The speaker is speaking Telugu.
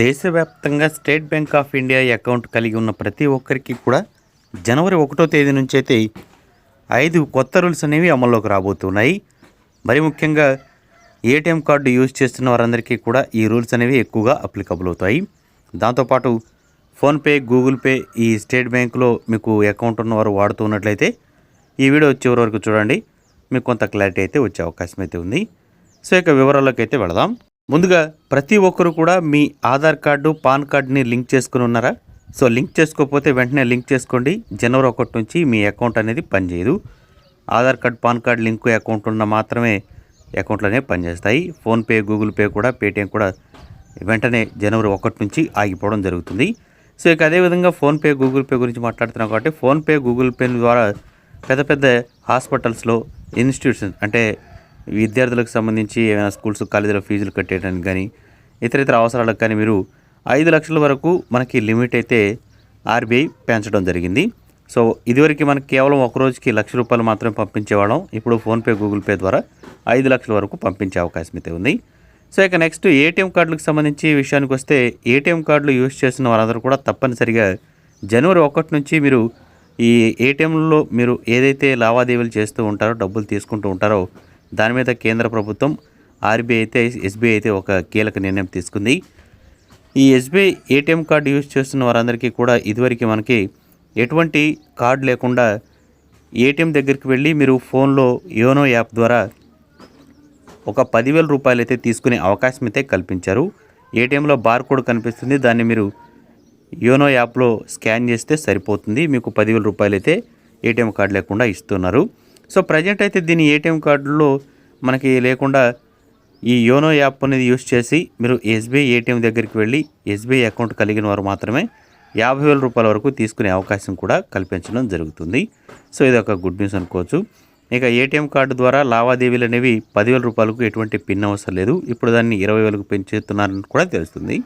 దేశవ్యాప్తంగా State Bank of India account కలిగి ఉన్న ప్రతి ఒక్కరికి కూడా జనవరి ఒకటో తేదీ నుంచి అయితే ఐదు కొత్త రూల్స్ అనేవి అమల్లోకి రాబోతున్నాయి. మరి ముఖ్యంగా ఏటీఎం కార్డు యూజ్ చేస్తున్న వారందరికీ కూడా ఈ రూల్స్ అనేవి ఎక్కువగా అప్లికబుల్ అవుతాయి. దాంతోపాటు ఫోన్పే గూగుల్ పే ఈ స్టేట్ బ్యాంకులో మీకు అకౌంట్ ఉన్నవారు వాడుతున్నట్లయితే ఈ వీడియో చివరి వరకు చూడండి. మీకు కొంత క్లారిటీ అయితే వచ్చే అవకాశం అయితే ఉంది. సో ఇక వివరాల్లోకి అయితే వెళదాం. ముందుగా ప్రతి ఒక్కరు కూడా మీ ఆధార్ కార్డు పాన్ కార్డుని లింక్ చేసుకుని ఉన్నారా? సో లింక్ చేసుకోకపోతే వెంటనే లింక్ చేసుకోండి. జనవరి ఒకటి నుంచి మీ అకౌంట్ అనేది పనిచేయదు. Aadhaar card PAN card link account ఉన్న మాత్రమే అకౌంట్లోనే పనిచేస్తాయి. ఫోన్పే గూగుల్ పే కూడా పేటిఎం కూడా వెంటనే జనవరి ఒకటి నుంచి ఆగిపోవడం జరుగుతుంది. సో ఇక అదేవిధంగా ఫోన్పే గూగుల్ పే గురించి మాట్లాడుతున్నాం కాబట్టి ఫోన్పే గూగుల్ పే ద్వారా పెద్ద పెద్ద హాస్పిటల్స్లో ఇన్స్టిట్యూషన్ అంటే విద్యార్థులకు సంబంధించి ఏమైనా స్కూల్స్ కాలేజీలో ఫీజులు కట్టేయడానికి కానీ ఇతర ఇతర అవసరాలకు కానీ మీరు ఐదు లక్షల వరకు మనకి లిమిట్ అయితే ఆర్బీఐ పెంచడం జరిగింది. సో ఇదివరకు మనకి కేవలం ఒక రోజుకి లక్ష రూపాయలు మాత్రమే పంపించేవాళ్ళం. ఇప్పుడు ఫోన్పే గూగుల్ పే ద్వారా ఐదు లక్షల వరకు పంపించే అవకాశం అయితే ఉంది. సో ఇక నెక్స్ట్ ఏటీఎం కార్డులకు సంబంధించి విషయానికి వస్తే ఏటీఎం కార్డులు యూజ్ చేస్తున్న వారందరూ కూడా తప్పనిసరిగా జనవరి ఒకటి నుంచి మీరు ఈ ఏటీఎంలో మీరు ఏదైతే లావాదేవీలు చేస్తూ ఉంటారో డబ్బులు తీసుకుంటూ ఉంటారో దాని మీద కేంద్ర ప్రభుత్వం ఆర్బీఐ అయితే ఎస్బీఐ అయితే ఒక కీలక నిర్ణయం తీసుకుంది. ఈ ఎస్బీఐ ఏటీఎం కార్డు యూజ్ చేస్తున్న వారందరికీ కూడా ఇదివరకు మనకి ఎటువంటి కార్డు లేకుండా ఏటీఎం దగ్గరికి వెళ్ళి మీరు ఫోన్లో యోనో యాప్ ద్వారా ఒక పదివేల రూపాయలు అయితే తీసుకునే అవకాశం అయితే కల్పించారు. ఏటీఎంలో బార్ కోడ్ కనిపిస్తుంది. దాన్ని మీరు యోనో యాప్లో స్కాన్ చేస్తే సరిపోతుంది. మీకు పదివేల రూపాయలు అయితే ఏటీఎం కార్డు లేకుండా ఇస్తున్నారు. సో ప్రజెంట్ అయితే దీని ఏటీఎం కార్డులో మనకి లేకుండా ఈ యోనో యాప్ అనేది యూస్ చేసి మీరు ఎస్బీఐ ఏటీఎం దగ్గరికి వెళ్ళి ఎస్బీఐ అకౌంట్ కలిగిన వారు మాత్రమే యాభై వేల రూపాయల వరకు తీసుకునే అవకాశం కూడా కల్పించడం జరుగుతుంది. సో ఇది ఒక గుడ్ న్యూస్ అనుకోవచ్చు. ఇక ఏటీఎం కార్డు ద్వారా లావాదేవీలు అనేవి పదివేల రూపాయలకు ఎటువంటి పిన్ అవసరం లేదు. ఇప్పుడు దాన్ని ఇరవై వేలకు పెంచుతున్నారని కూడా తెలుస్తుంది.